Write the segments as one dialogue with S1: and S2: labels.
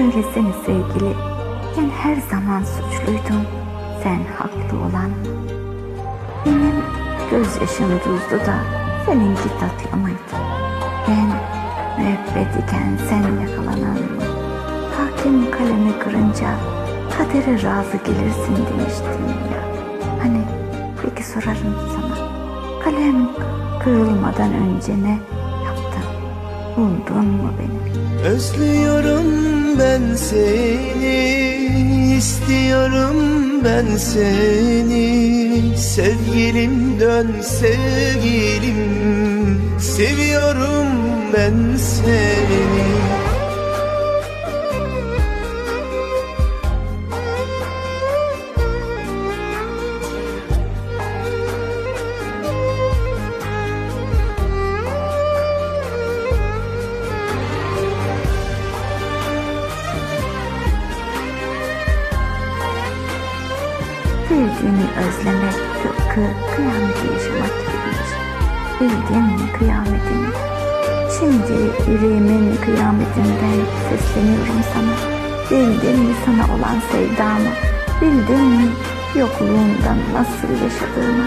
S1: Söylesene sevgili, ben her zaman suçluydum, sen haklı olan. Benim gözyaşım tuzlu da seninki tatlı mıydı? Ben müebbet iken sen yakalanan mı? Hakim kalemi kırınca kadere razı gelirsin demiştin ya. Hani peki sorarım sana. Kalem kırılmadan önce ne yaptın? Buldun mu beni?
S2: Özlüyorum seni istiyorum ben seni. Sevgilim dön sevgilim Seviyorum ben seni
S1: Sevdiğini özlemek tıpkı kıyameti yaşamak gibidir. Bildin mi kıyametini? Şimdi yüreğimin kıyametinden sesleniyorum sana. Bildin mi sana olan sevdamı? Bildin mi yokluğundan nasıl yaşadığımı?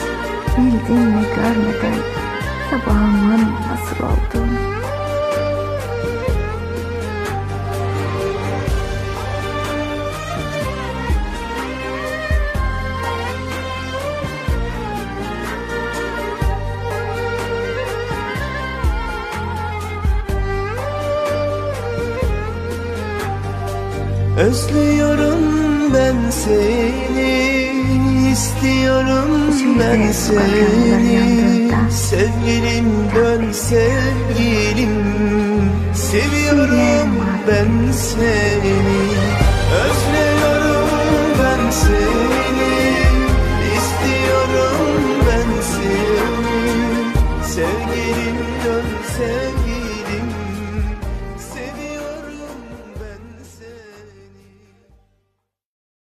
S1: Bildin mi görmeden sabahımın nasıl olduğunu?
S2: Özlüyorum ben seni istiyorum ben seni. Sevgilim dön sevgilim. Seviyorum ben seni. Özlüyorum